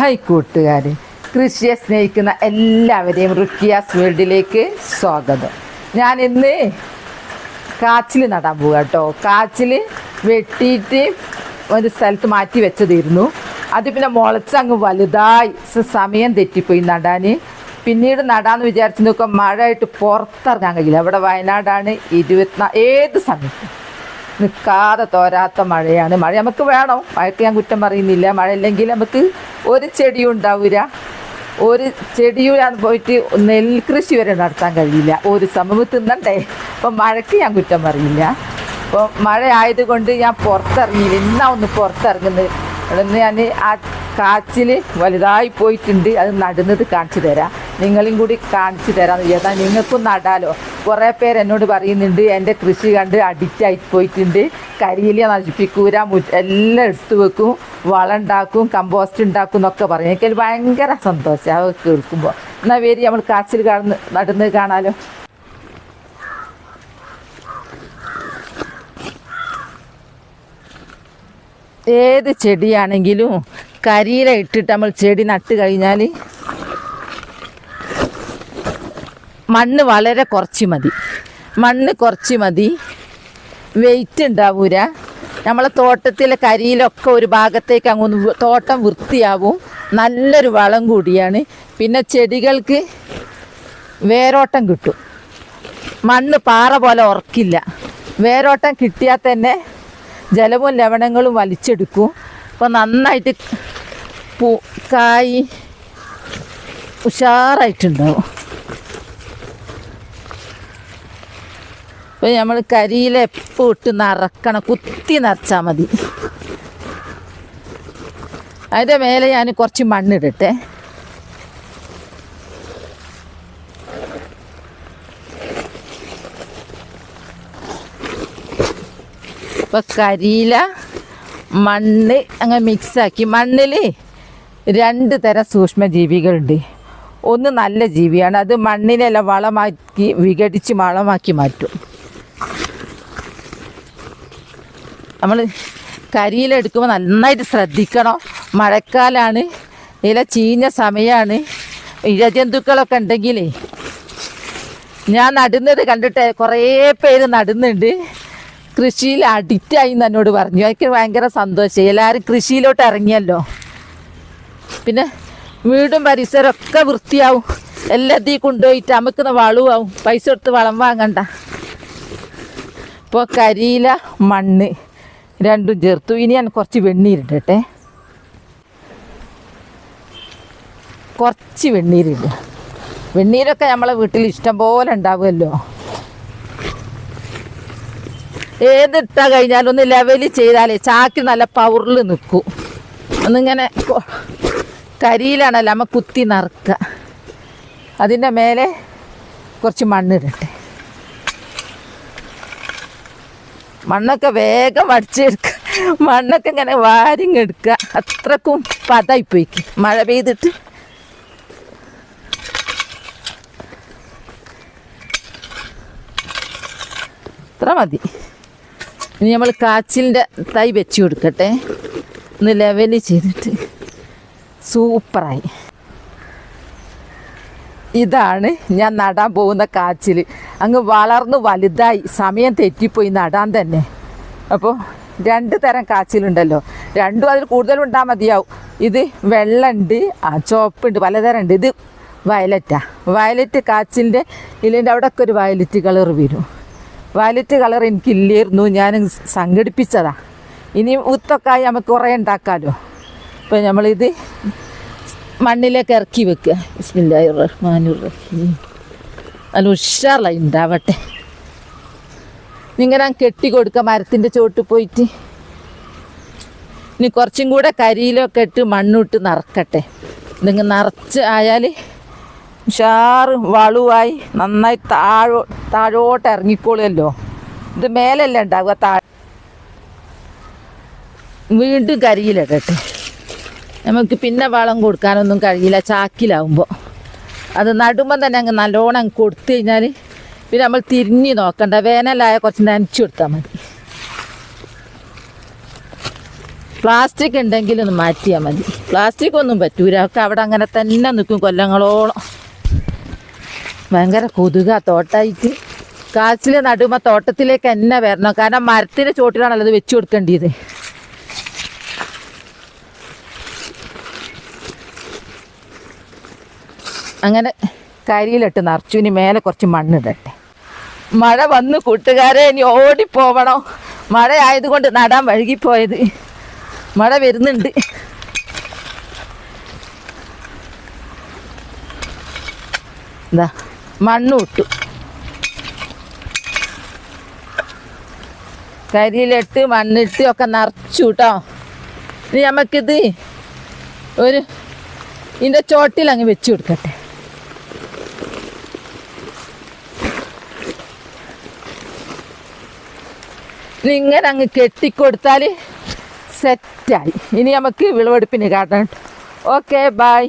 Hi കൂട്ടുകാർ കൃഷിയെ സ്നേഹിക്കുന്ന എല്ലാവരെയും റുക്കിയാസ് വേൾഡിലേക്ക് സ്വാഗതം. ഞാൻ ഇന്ന് കാച്ചിൽ നടാൻ പോവുക കേട്ടോ കാച്ചിൽ വെട്ടിയിട്ട് ഒരു സ്ഥലത്ത് മാറ്റി വെച്ചതിരുന്നു അത് പിന്നെ മുളച്ചങ്ങ് വലുതായി. സമയം തെറ്റിപ്പോയി നടാൻ പിന്നീട് നടാന്ന് വിചാരിച്ചു നോക്കുമ്പോൾ മഴയായിട്ട് പുറത്തിറങ്ങാൻ കഴിയില്ല. അവിടെ വയനാടാണ് ഇരുപത്തിനാ ഏത് സമയത്തും. നിൽക്കാതെ തോരാത്ത മഴയാണ്. മഴ നമുക്ക് വേണം? മഴയ്ക്ക് ഞാൻ കുറ്റം പറയുന്നില്ല. മഴ ഇല്ലെങ്കിൽ നമുക്ക് ഒരു ചെടിയും ഉണ്ടാവില്ല ഒരു ചെടിയും പോയിട്ട് നെൽകൃഷി വരെ നടത്താൻ കഴിയില്ല. ഒരു സമയം തിന്നണ്ടേ? അപ്പം മഴയ്ക്ക് ഞാൻ കുറ്റം പറയില്ല അപ്പോൾ മഴ ആയതുകൊണ്ട് ഞാൻ പുറത്തിറങ്ങിയില്ല. ഇന്നാ ഒന്ന് പുറത്തിറങ്ങുന്നത്. നിന്ന് ഞാൻ ആ കാച്ചിൽ വലുതായി പോയിട്ടുണ്ട്. അത് നടുന്നത് കാണിച്ചു തരാം. നിങ്ങളെയും കൂടി കാണിച്ചു തരാമെന്ന് വിചാരിച്ചാൽ നിങ്ങൾക്കും നടാലോ. കുറേ പേര് എന്നോട് പറയുന്നുണ്ട് എന്റെ കൃഷി കണ്ട് അഡിക്റ്റ് ആയി പോയിട്ടുണ്ട്. കരിയില നശിപ്പിക്കൂര എല്ലാം എടുത്തു വെക്കും. വളം ഉണ്ടാക്കും കമ്പോസ്റ്റ് ഉണ്ടാക്കും എന്നൊക്കെ പറയും. എനിക്കൊരു ഭയങ്കര സന്തോഷം. അത് കേൾക്കുമ്പോൾ എന്നാൽ പേര് നമ്മൾ കാച്ചിൽ കാണുന്ന നടുന്നത് കാണാലോ. ഏത് ചെടിയാണെങ്കിലും കരിയില ഇട്ടിട്ട് നമ്മൾ ചെടി നട്ട് കഴിഞ്ഞാൽ മണ്ണ് വളരെ കുറച്ച് മതി. മണ്ണ് കുറച്ച് മതി. വെയിറ്റ് ഉണ്ടാവൂല. നമ്മളെ തോട്ടത്തിലെ കരിയിലൊക്കെ ഒരു ഭാഗത്തേക്ക് അങ്ങൊന്ന് തോട്ടം വൃത്തിയാവും. നല്ലൊരു വളം കൂടിയാണ്. പിന്നെ ചെടികൾക്ക് വേരോട്ടം കിട്ടും. മണ്ണ് പാറ പോലെ ഉറക്കില്ല. വേരോട്ടം കിട്ടിയാൽ തന്നെ ജലവും ലവണങ്ങളും വലിച്ചെടുക്കും. അപ്പോൾ നന്നായിട്ട് പൂ കായ് ഉഷാറായിട്ടുണ്ടാവും. അപ്പോൾ നമ്മൾ കരിയില എപ്പോൾ ഇട്ട് നിറക്കണം കുത്തി നിറച്ചാൽ മതി. അതിന്റെ മേലെ ഞാൻ കുറച്ച് മണ്ണിടട്ടെ. ഇപ്പം കരിയില മണ്ണ് അങ്ങനെ മിക്സാക്കി. മണ്ണിൽ രണ്ട് തരം സൂക്ഷ്മജീവികളുണ്ട്. ഒന്ന് നല്ല ജീവിയാണ്. അത് മണ്ണിനെല്ലാം വളമാക്കി വിഘടിച്ച് വളമാക്കി മാറ്റും. നമ്മൾ കരിയിലെടുക്കുമ്പോൾ നന്നായിട്ട് ശ്രദ്ധിക്കണം. മഴക്കാലാണ് ഇല ചീഞ്ഞ സമയമാണ് ഇഴജന്തുക്കളൊക്കെ ഉണ്ടെങ്കിലേ ഞാൻ നടുന്നത് കണ്ടിട്ട് കുറേ പേര് നടുന്നുണ്ട്. കൃഷിയിൽ അഡിക്റ്റായി എന്ന് എന്നോട് പറഞ്ഞു. എനിക്ക് ഭയങ്കര സന്തോഷം. എല്ലാവരും കൃഷിയിലോട്ട് ഇറങ്ങിയല്ലോ. പിന്നെ വീടും പരിസരമൊക്കെ വൃത്തിയാവും. എല്ലാത്തിൽ കൊണ്ടുപോയിട്ട് നമുക്ക് വളവും പൈസ കൊടുത്ത് വളം വാങ്ങണ്ട. ഇപ്പോൾ കരിയില മണ്ണ്. രണ്ടും ചേർത്തു. ഇനി ഞാൻ കുറച്ച് വെണ്ണീരിടട്ടെ കുറച്ച് വെണ്ണീരിടുക. വെണ്ണീരൊക്കെ നമ്മളെ വീട്ടിൽ ഇഷ്ടം പോലെ ഉണ്ടാവുമല്ലോ. ഏതിട്ടാ കഴിഞ്ഞാലും ഒന്ന് ലെവൽ ചെയ്താലേ ചാക്കി നല്ല പവറിൽ നിൽക്കും ഒന്നിങ്ങനെ കരിയിലാണല്ലോ നമ്മ കുത്തി നിറക്കുക. അതിന്റെ മേലെ കുറച്ച് മണ്ണിടട്ടെ. മണ്ണൊക്കെ വേഗം അടിച്ചെടുക്കുക മണ്ണൊക്കെ ഇങ്ങനെ വാരിങ്ങെടുക്കുക. അത്രക്കും പതായിപ്പോയിക്ക്. മഴ പെയ്തിട്ട്. അത്ര മതി. ഇനി നമ്മൾ കാച്ചിലിന്റെ തൈ വെച്ച് കൊടുക്കട്ടെ. ഒന്ന് ലെവൽ ചെയ്തിട്ട് സൂപ്പറായി. ഇതാണ് ഞാൻ നടാൻ പോകുന്ന കാച്ചിൽ അങ്ങ് വളർന്ന് വലുതായി സമയം തെറ്റിപ്പോയി നടാൻ തന്നെ. അപ്പോൾ രണ്ട് തരം കാച്ചിലുണ്ടല്ലോ. രണ്ടും അതിൽ കൂടുതലുണ്ടാൽ മതിയാവും. ഇത് വെള്ളമുണ്ട് ആ ചുവപ്പുണ്ട് പലതരം ഉണ്ട് ഇത് വയലറ്റാ. വയലറ്റ് കാച്ചിലിന്റെ അവിടെ അവിടെയൊക്കെ ഒരു വയലറ്റ് കളർ വരും. വയലറ്റ് കളർ എനിക്കില്ലായിരുന്നു. ഞാൻ സംഘടിപ്പിച്ചതാ. ഇനി ഉത്തൊക്കായി നമുക്ക് കുറേ ഉണ്ടാക്കാമല്ലോ അപ്പോൾ നമ്മളിത് മണ്ണിലേക്ക് ഇറക്കി വെക്കുക ബിസ്മില്ലാഹിർ റഹീം നല്ല ഉഷാറായി ഉണ്ടാവട്ടെ ഇങ്ങനെ കെട്ടി കൊടുക്കുക മരത്തിന്റെ ചോട്ട് പോയിട്ട്. ഇനി കുറച്ചും കൂടെ കരിയിലൊക്കെ ഇട്ട് മണ്ണിട്ട് നിറക്കട്ടെ. നിങ്ങൾ നിറച്ച് ആയാൽ ഉഷാറ് വളുവായി നന്നായി താഴോ താഴോട്ട് ഇറങ്ങിക്കോളുമല്ലോ ഇത് മേലല്ല ഉണ്ടാവുക താഴെ. വീണ്ടും കരിയിലിടട്ടെ. നമുക്ക് പിന്നെ വളം കൊടുക്കാനൊന്നും കഴിയില്ല ചാക്കിലാവുമ്പോൾ അത് നടുമ്പം തന്നെ അങ്ങ് നല്ലോണം കൊടുത്തു കഴിഞ്ഞാൽ പിന്നെ നമ്മൾ തിരിഞ്ഞു നോക്കണ്ട വേനലായ കുറച്ച് നനച്ചു കൊടുത്താൽ മതി. പ്ലാസ്റ്റിക് ഉണ്ടെങ്കിലൊന്ന് മാറ്റിയാൽ മതി. പ്ലാസ്റ്റിക് ഒന്നും പറ്റൂല ഒക്കെ അവിടെ അങ്ങനെ തന്നെ നിൽക്കും കൊല്ലങ്ങളോളം. ഭയങ്കര കൊതുക തോട്ടായിട്ട്. കാച്ചിൽ നടുമ്പോൾ തോട്ടത്തിലേക്ക് തന്നെ വരണം. കാരണം മരത്തിന്റെ ചോട്ടിലാണല്ലോ അത് വെച്ചു കൊടുക്കേണ്ടത്. അങ്ങനെ കരിയിലിട്ട് നിറച്ചു. ഇനി മേലെ കുറച്ച് മണ്ണിടട്ടെ മഴ വന്ന് കൂട്ടുകാരെ ഇനി ഓടിപ്പോവണോ. മഴ ആയതുകൊണ്ട് നടാൻ വഴുകിപ്പോയത്. മഴ വരുന്നുണ്ട്. എന്താ മണ്ണ് ഇട്ടു. കരിയിലിട്ട് മണ്ണിട്ട് ഒക്കെ നിറച്ചു കേട്ടോ ഇനി നമുക്കിത് ഒരു ഇതിന്റെ ചോട്ടിൽ അങ്ങ് വെച്ച് കൊടുക്കട്ടെ. ഇങ്ങനെ അങ്ങ് കെട്ടിക്കൊടുത്താൽ സെറ്റായി ഇനി നമുക്ക് വിളവെടുപ്പിന് കാട്ടണം ഓക്കെ ബായ്